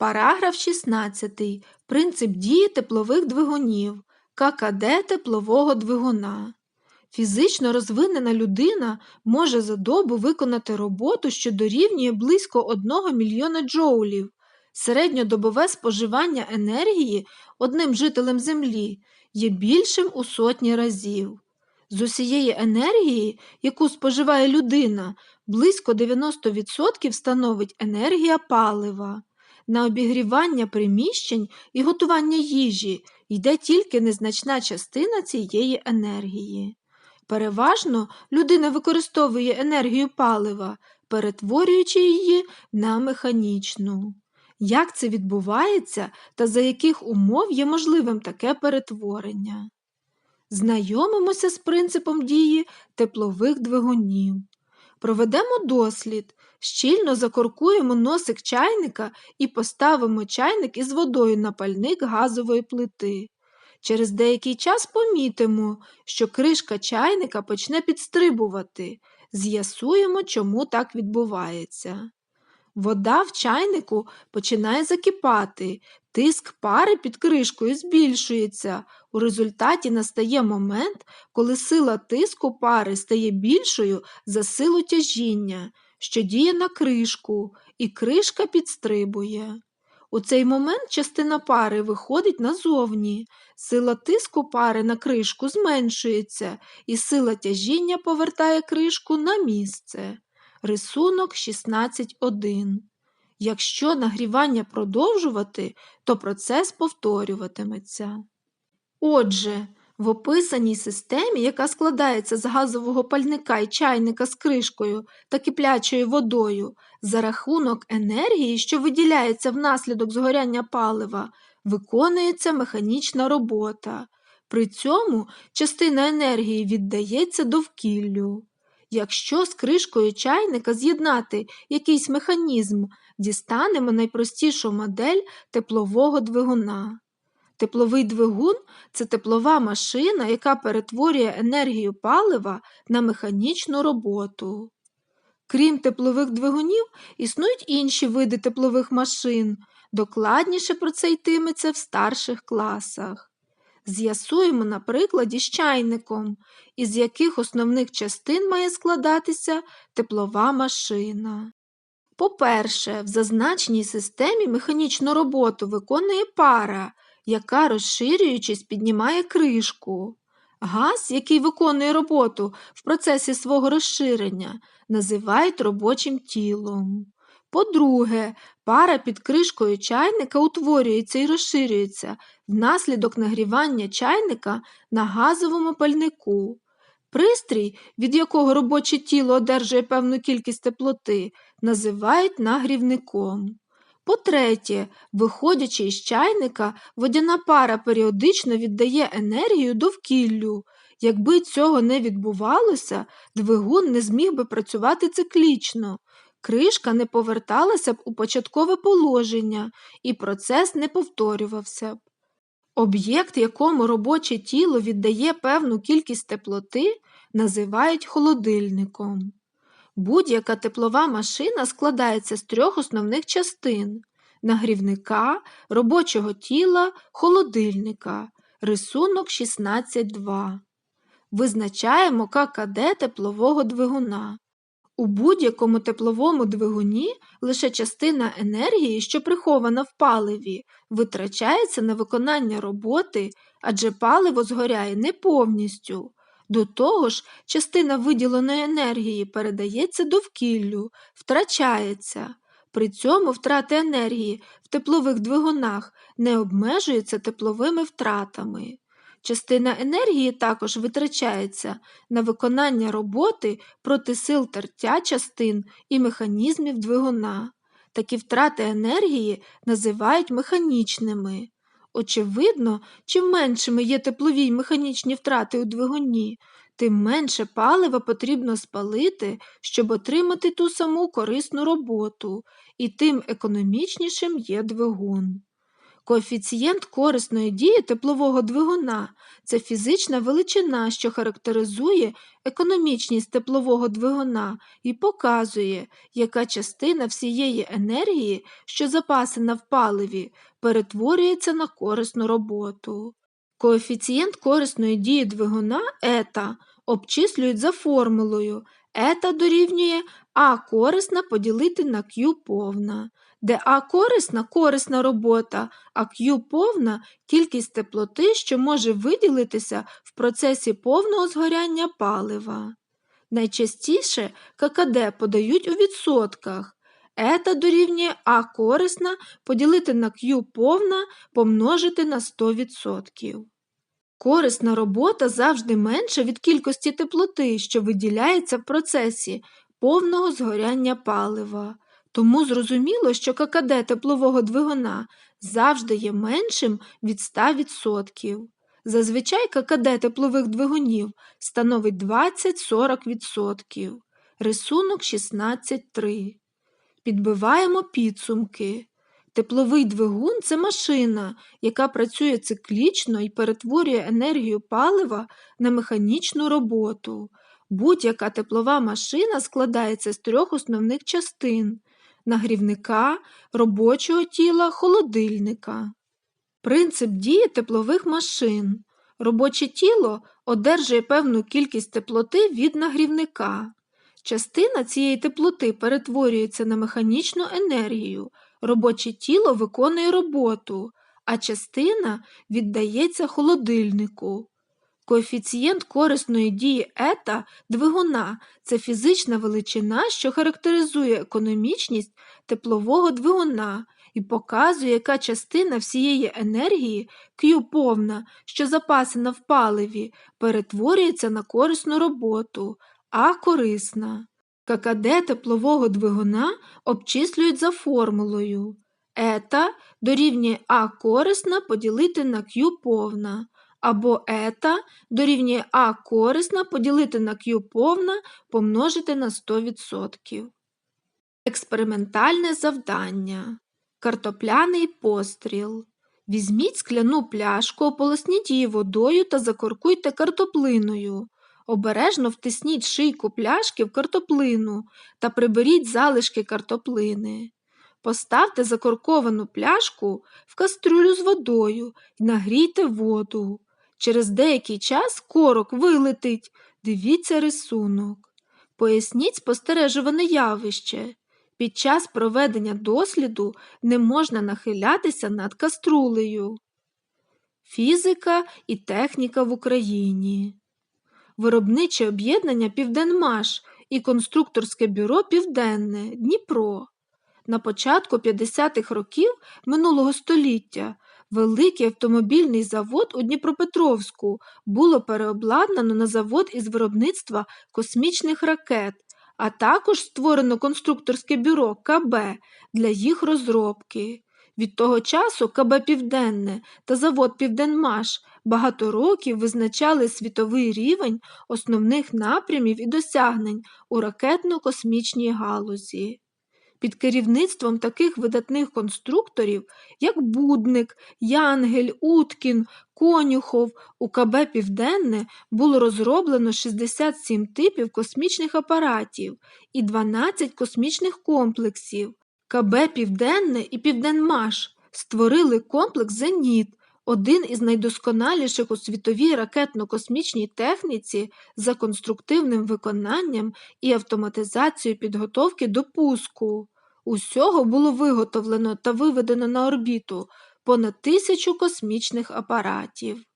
Параграф 16. Принцип дії теплових двигунів. ККД теплового двигуна. Фізично розвинена людина може за добу виконати роботу, що дорівнює близько 1 мільйона джоулів. Середньодобове споживання енергії одним жителем Землі є більшим у сотні разів. З усієї енергії, яку споживає людина, близько 90% становить енергія палива. На обігрівання приміщень і готування їжі йде тільки незначна частина цієї енергії. Переважно людина використовує енергію палива, перетворюючи її на механічну. Як це відбувається та за яких умов є можливим таке перетворення? Знайомимося з принципом дії теплових двигунів. Проведемо дослід, щільно закоркуємо носик чайника і поставимо чайник із водою на пальник газової плити. Через деякий час помітимо, що кришка чайника почне підстрибувати. З'ясуємо, чому так відбувається. Вода в чайнику починає закипати, тиск пари під кришкою збільшується. У результаті настає момент, коли сила тиску пари стає більшою за силу тяжіння, що діє на кришку, і кришка підстрибує. У цей момент частина пари виходить назовні, сила тиску пари на кришку зменшується, і сила тяжіння повертає кришку на місце. Рисунок 16.1. Якщо нагрівання продовжувати, то процес повторюватиметься. Отже, в описаній системі, яка складається з газового пальника і чайника з кришкою та киплячою водою, за рахунок енергії, що виділяється внаслідок згоряння палива, виконується механічна робота. При цьому частина енергії віддається довкіллю. Якщо з кришкою чайника з'єднати якийсь механізм, дістанемо найпростішу модель теплового двигуна. Тепловий двигун це теплова машина, яка перетворює енергію палива на механічну роботу. Крім теплових двигунів, існують інші види теплових машин. Докладніше про це йтиметься в старших класах. З'ясуємо на прикладі з чайником, із яких основних частин має складатися теплова машина. По-перше, в зазначеній системі механічну роботу виконує пара, яка, розширюючись, піднімає кришку. Газ, який виконує роботу в процесі свого розширення, називають робочим тілом. По-друге, пара під кришкою чайника утворюється і розширюється внаслідок нагрівання чайника на газовому пальнику. Пристрій, від якого робоче тіло одержує певну кількість теплоти, називають нагрівником. По-третє, виходячи із чайника, водяна пара періодично віддає енергію довкіллю. Якби цього не відбувалося, двигун не зміг би працювати циклічно, кришка не поверталася б у початкове положення і процес не повторювався б. Об'єкт, якому робоче тіло віддає певну кількість теплоти, називають холодильником. Будь-яка теплова машина складається з трьох основних частин нагрівника, робочого тіла, холодильника. Рисунок 16.2. Визначаємо ККД теплового двигуна. У будь-якому тепловому двигуні лише частина енергії, що прихована в паливі, витрачається на виконання роботи, адже паливо згоряє не повністю. До того ж, частина виділеної енергії передається довкіллю, втрачається. При цьому втрати енергії в теплових двигунах не обмежуються тепловими втратами. Частина енергії також витрачається на виконання роботи проти сил тертя частин і механізмів двигуна. Такі втрати енергії називають механічними. Очевидно, чим меншими є теплові й механічні втрати у двигуні, тим менше палива потрібно спалити, щоб отримати ту саму корисну роботу, і тим економічнішим є двигун. Коефіцієнт корисної дії теплового двигуна це фізична величина, що характеризує економічність теплового двигуна і показує, яка частина всієї енергії, що запасена в паливі, перетворюється на корисну роботу. Коефіцієнт корисної дії двигуна ета обчислюють за формулою ета дорівнює А корисна поділити на Q повна, де А корисна корисна робота, а Q повна кількість теплоти, що може виділитися в процесі повного згоряння палива. Найчастіше ККД подають у відсотках. Ета дорівнює А корисна поділити на Q повна помножити на 100%. Корисна робота завжди менша від кількості теплоти, що виділяється в процесі повного згоряння палива. Тому зрозуміло, що ККД теплового двигуна завжди є меншим від 100%. Зазвичай ККД теплових двигунів становить 20-40%. Рисунок 16.3. Підбиваємо підсумки. Тепловий двигун це машина, яка працює циклічно і перетворює енергію палива на механічну роботу. Будь-яка теплова машина складається з трьох основних частин нагрівника, робочого тіла, холодильника. Принцип дії теплових машин. Робоче тіло одержує певну кількість теплоти від нагрівника. Частина цієї теплоти перетворюється на механічну енергію, робоче тіло виконує роботу, а частина віддається холодильнику. Коефіцієнт корисної дії ета двигуна. Це фізична величина, що характеризує економічність теплового двигуна і показує, яка частина всієї енергії Q повна, що запасена в паливі, перетворюється на корисну роботу, а корисна. ККД теплового двигуна обчислюють за формулою. Ета дорівнює А корисна поділити на Q повна, або ета дорівнює А корисна поділити на Q повна помножити на 100%. Експериментальне завдання. Картопляний постріл. Візьміть скляну пляшку, ополосніть її водою та закоркуйте картоплиною. Обережно втисніть шийку пляшки в картоплину та приберіть залишки картоплини. Поставте закорковану пляшку в кастрюлю з водою і нагрійте воду. Через деякий час корок вилетить. Дивіться рисунок. Поясніть спостережуване явище. Під час проведення досліду не можна нахилятися над каструлею. Фізика і техніка в Україні. Виробниче об'єднання Південмаш і конструкторське бюро Південне Дніпро. На початку 50-х років минулого століття великий автомобільний завод у Дніпропетровську було переобладнано на завод із виробництва космічних ракет, а також створено конструкторське бюро КБ для їх розробки. Від того часу КБ Південне та завод Південмаш багато років визначали світовий рівень основних напрямів і досягнень у ракетно-космічній галузі. Під керівництвом таких видатних конструкторів, як Будник, Янгель, Уткін, Конюхов, у КБ Південне було розроблено 67 типів космічних апаратів і 12 космічних комплексів. КБ Південне і Південмаш створили комплекс Зеніт, один із найдосконаліших у світовій ракетно-космічній техніці за конструктивним виконанням і автоматизацією підготовки до пуску. Усього було виготовлено та виведено на орбіту понад тисячу космічних апаратів.